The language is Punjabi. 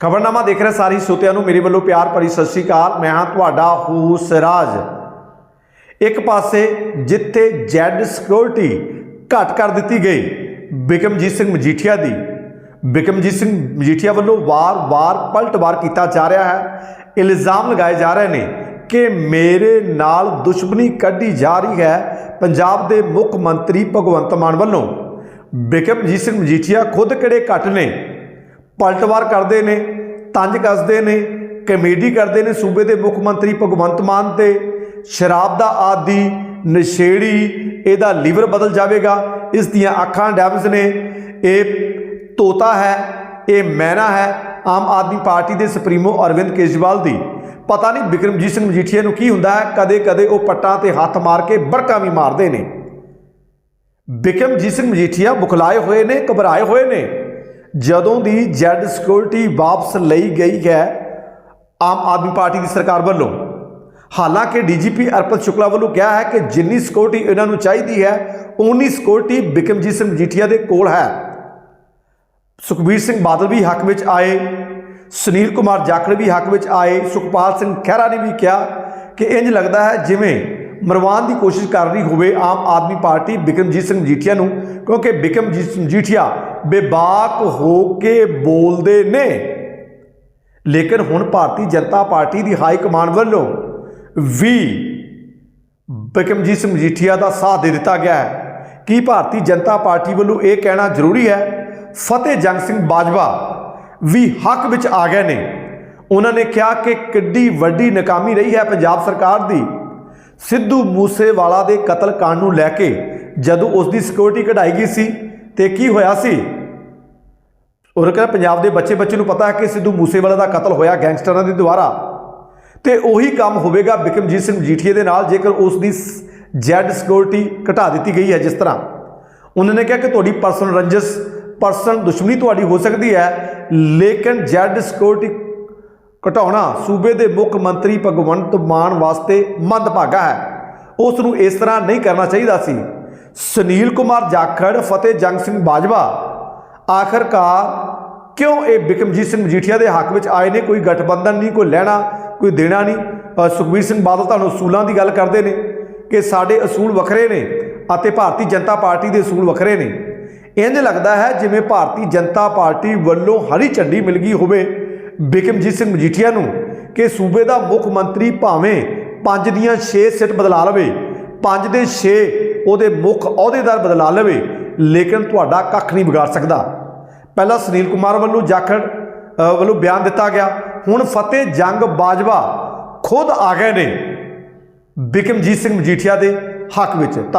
ਖਬਰਨਾਮਾ ਦੇਖ ਰਹੇ ਸਾਰੀ ਸੋਤਿਆਂ ਨੂੰ ਮੇਰੇ ਵੱਲੋਂ ਪਿਆਰ ਭਰੀ ਸਤਿ ਸ਼੍ਰੀ ਅਕਾਲ। ਮੈਂ ਹਾਂ ਤੁਹਾਡਾ ਹੂਸਰਾਜ। ਇੱਕ ਪਾਸੇ ਜਿੱਥੇ ਜੈਡ ਸਿਕਿਉਰਿਟੀ ਘਟ ਕਰ ਦਿੱਤੀ ਗਈ ਬਿਕਮਜੀਤ ਸਿੰਘ ਮਜੀਠੀਆ ਦੀ ਬਿਕਮਜੀਤ ਸਿੰਘ ਮਜੀਠੀਆ ਵੱਲੋਂ ਵਾਰ-ਵਾਰ ਪਲਟਵਾਰ ਕੀਤਾ ਜਾ ਰਿਹਾ ਹੈ। ਇਲਜ਼ਾਮ ਲਗਾਏ ਜਾ ਰਹੇ ਨੇ ਕਿ ਮੇਰੇ ਨਾਲ ਦੁਸ਼ਮਣੀ ਕੱਢੀ ਜਾ ਰਹੀ ਹੈ ਪੰਜਾਬ ਦੇ ਮੁੱਖ ਮੰਤਰੀ ਭਗਵੰਤ ਮਾਨ ਵੱਲੋਂ। ਬਿਕਮਜੀਤ ਸਿੰਘ ਮਜੀਠੀਆ ਖੁਦ ਕਿਹੜੇ ਘੱਟ ਨੇ? ਪਲਟਵਾਰ ਕਰਦੇ ਨੇ, ਤੰਜ ਕੱਸਦੇ ਨੇ, ਕਮੇਡੀ ਕਰਦੇ ਨੇ ਸੂਬੇ ਦੇ ਮੁੱਖ ਮੰਤਰੀ ਭਗਵੰਤ ਮਾਨ ਤੇ। ਸ਼ਰਾਬ ਦਾ ਆਦੀ ਨਸ਼ੇੜੀ ਇਹਦਾ ਲੀਵਰ ਬਦਲ ਜਾਵੇਗਾ, ਇਸ ਦੀਆਂ ਅੱਖਾਂ ਡੈਵਸ ਨੇ। ਇਹ ਤੋਤਾ ਹੈ, ਇਹ ਮੈਨਾ ਹੈ, ਆਮ ਆਦਮੀ ਪਾਰਟੀ ਦੇ ਸੁਪਰੀਮੋ ਅਰਵਿੰਦ ਕੇਜਰੀਵਾਲ ਦੀ। ਪਤਾ ਨਹੀਂ ਬਿਕਰਮਜੀਤ ਸਿੰਘ ਮਜੀਠੀਆ ਨੂੰ ਕੀ ਹੁੰਦਾ ਹੈ ਕਦੇ ਕਦੇ ਉਹ ਪੱਟਾਂ ਤੇ ਹੱਥ ਮਾਰ ਕੇ ਬੜਕਾ ਵੀ ਮਾਰਦੇ ਨੇ। ਬਿਕਰਮਜੀਤ ਸਿੰਘ ਮਜੀਠੀਆ ਬੁਖਲਾਏ ਹੋਏ ਨੇ, ਘਬਰਾਏ ਹੋਏ ਨੇ। ਜਦੋਂ ਦੀ ਜੈਡ ਸਿਕਿਉਰਿਟੀ ਵਾਪਸ ਲਈ ਗਈ ਹੈ ਆਮ ਆਦਮੀ ਪਾਰਟੀ ਦੀ ਸਰਕਾਰ ਵੱਲੋਂ। ਹਾਲਾਂਕਿ ਡੀਜੀਪੀ ਅਰਪਤ ਸ਼ੁਕਲਾ ਵੱਲੋਂ ਕਿਹਾ ਹੈ ਕਿ ਜਿੰਨੀ ਸਿਕਿਉਰਿਟੀ ਇਹਨਾਂ ਨੂੰ ਚਾਹੀਦੀ ਹੈ ਉਨੀ ਸਿਕਿਉਰਿਟੀ ਬਿਕਰਮਜੀਤ ਸਿੰਘ ਮਜੀਠੀਆ ਦੇ ਕੋਲ ਹੈ। ਸੁਖਬੀਰ ਸਿੰਘ ਬਾਦਲ ਵੀ ਹੱਕ ਵਿੱਚ ਆਏ, ਸੁਨੀਲ ਕੁਮਾਰ ਜਾਖੜ ਵੀ ਹੱਕ ਵਿੱਚ ਆਏ, ਸੁਖਪਾਲ ਸਿੰਘ ਖਹਿਰਾ ਨੇ ਵੀ ਕਿਹਾ ਕਿ ਇੰਜ ਲੱਗਦਾ ਹੈ ਜਿਵੇਂ ਮਰਵਾਉਣ ਦੀ ਕੋਸ਼ਿਸ਼ ਕਰ ਰਹੀ ਹੋਵੇ ਆਮ ਆਦਮੀ ਪਾਰਟੀ ਬਿਕਰਮਜੀਤ ਸਿੰਘ ਮਜੀਠੀਆ ਨੂੰ, ਕਿਉਂਕਿ ਬਿਕਰਮਜੀਤ ਸਿੰਘ ਮਜੀਠੀਆ ਬੇਬਾਕ ਹੋ ਕੇ ਬੋਲਦੇ ਨੇ। ਲੇਕਿਨ ਹੁਣ ਭਾਰਤੀ ਜਨਤਾ ਪਾਰਟੀ ਦੀ ਹਾਈ ਕਮਾਂਡ ਵੱਲੋਂ ਵੀ ਬਿਕਰਮਜੀਤ ਸਿੰਘ ਮਜੀਠੀਆ ਦਾ ਸਾਥ ਦੇ ਦਿੱਤਾ ਗਿਆ ਹੈ। ਕੀ ਭਾਰਤੀ ਜਨਤਾ ਪਾਰਟੀ ਵੱਲੋਂ ਇਹ ਕਹਿਣਾ ਜ਼ਰੂਰੀ ਹੈ? ਫਤਿਹ ਜੰਗ ਸਿੰਘ ਬਾਜਵਾ ਵੀ ਹੱਕ ਵਿੱਚ ਆ ਗਏ ਨੇ। ਉਹਨਾਂ ਨੇ ਕਿਹਾ ਕਿ ਕਿੱਡੀ ਵੱਡੀ ਨਾਕਾਮੀ ਰਹੀ ਹੈ ਪੰਜਾਬ ਸਰਕਾਰ ਦੀ। ਸਿੱਧੂ ਮੂਸੇਵਾਲਾ ਦੇ ਕਤਲ ਕਾਂਡ ਨੂੰ ਲੈ ਕੇ ਜਦੋਂ ਉਸ ਦੀ ਸਿਕਿਉਰਿਟੀ ਕਢਾਈ ਗਈ ਸੀ ਤੇ ਕੀ ਹੋਇਆ ਸੀ? ਉਹ ਕਹਿੰਦਾ ਪੰਜਾਬ ਦੇ ਬੱਚੇ ਬੱਚੇ ਨੂੰ ਪਤਾ ਹੈ ਕਿ ਸਿੱਧੂ ਮੂਸੇਵਾਲੇ ਦਾ ਕਤਲ ਹੋਇਆ ਗੈਂਗਸਟਰਾਂ ਦੇ ਦੁਆਰਾ। ਤੇ ਉਹੀ ਕੰਮ ਹੋਵੇਗਾ ਬਿਕਮਜੀਤ ਸਿੰਘ ਮਜੀਠੀਏ ਦੇ ਨਾਲ, ਜੇਕਰ ਉਸ ਦੀ ਜੈਡ ਸਿਕਿਉਰਿਟੀ ਘਟਾ ਦਿੱਤੀ ਗਈ ਹੈ ਜਿਸ ਤਰ੍ਹਾਂ। ਉਹਨਾਂ ਨੇ ਕਿਹਾ ਕਿ ਤੁਹਾਡੀ ਪਰਸਨਲ ਰੰਜਸ, ਪਰਸਨਲ ਦੁਸ਼ਮਣੀ ਤੁਹਾਡੀ ਹੋ ਸਕਦੀ ਹੈ, ਲੇਕਿਨ ਜੈਡ ਸਿਕਿਉਰਿਟੀ ਘਟਾਉਣਾ ਸੂਬੇ ਦੇ ਮੁੱਖ ਮੰਤਰੀ ਭਗਵੰਤ ਮਾਨ ਵਾਸਤੇ ਮੰਦਭਾਗਾ ਹੈ। ਉਸ ਨੂੰ ਇਸ ਤਰ੍ਹਾਂ ਨਹੀਂ ਕਰਨਾ ਚਾਹੀਦਾ ਸੀ। ਸੁਨੀਲ ਕੁਮਾਰ ਜਾਖੜ, ਫਤਿਹ ਜੰਗ ਸਿੰਘ ਬਾਜਵਾ ਆਖਰਕਾਰ ਕਿਉਂ ਇਹ ਬਿਕਮਜੀਤ ਸਿੰਘ ਮਜੀਠੀਆ ਦੇ ਹੱਕ ਵਿੱਚ ਆਏ ਨੇ? ਕੋਈ ਗਠਬੰਧਨ ਨਹੀਂ, ਕੋਈ ਲੈਣਾ, ਕੋਈ ਦੇਣਾ ਨਹੀਂ। ਸੁਖਬੀਰ ਸਿੰਘ ਬਾਦਲ ਤੁਹਾਨੂੰ ਅਸੂਲਾਂ ਦੀ ਗੱਲ ਕਰਦੇ ਨੇ ਕਿ ਸਾਡੇ ਅਸੂਲ ਵੱਖਰੇ ਨੇ ਅਤੇ ਭਾਰਤੀ ਜਨਤਾ ਪਾਰਟੀ ਦੇ ਅਸੂਲ ਵੱਖਰੇ ਨੇ। ਇੰਜ ਲੱਗਦਾ ਹੈ ਜਿਵੇਂ ਭਾਰਤੀ ਜਨਤਾ ਪਾਰਟੀ ਵੱਲੋਂ ਹਰੀ ਝੰਡੀ ਮਿਲ ਗਈ ਹੋਵੇ ਬਿਕਮਜੀਤ ਸਿੰਘ ਮਜੀਠੀਆ ਨੂੰ ਕਿ ਸੂਬੇ ਦਾ ਮੁੱਖ ਮੰਤਰੀ ਭਾਵੇਂ ਪੰਜ ਦੀਆਂ 6 ਸਿੱਟ ਬਦਲਾ ਲਵੇ, ਪੰਜ ਦੇ 6 ਉਹਦੇ ਮੁੱਖ ਅਹੁਦੇਦਾਰ ਬਦਲਾ ਲਵੇ ਲੇਕਿਨ ਤੁਹਾਡਾ ਕੱਖ ਨਹੀਂ ਵਿਗਾੜ ਸਕਦਾ। ਪਹਿਲਾਂ ਸੁਨੀਲ ਕੁਮਾਰ ਵੱਲੋਂ ਜਾਖੜ ਵੱਲੋਂ ਬਿਆਨ ਦਿੱਤਾ ਗਿਆ। ਹੁਣ ਫਤਿਹ ਜੰਗ ਬਾਜਵਾ ਖੁਦ ਆ ਗਏ ਨੇ ਬਿਕਮਜੀਤ ਸਿੰਘ ਮਜੀਠੀਆ ਦੇ ਹੱਕ ਵਿੱਚ। ਧੰਨ-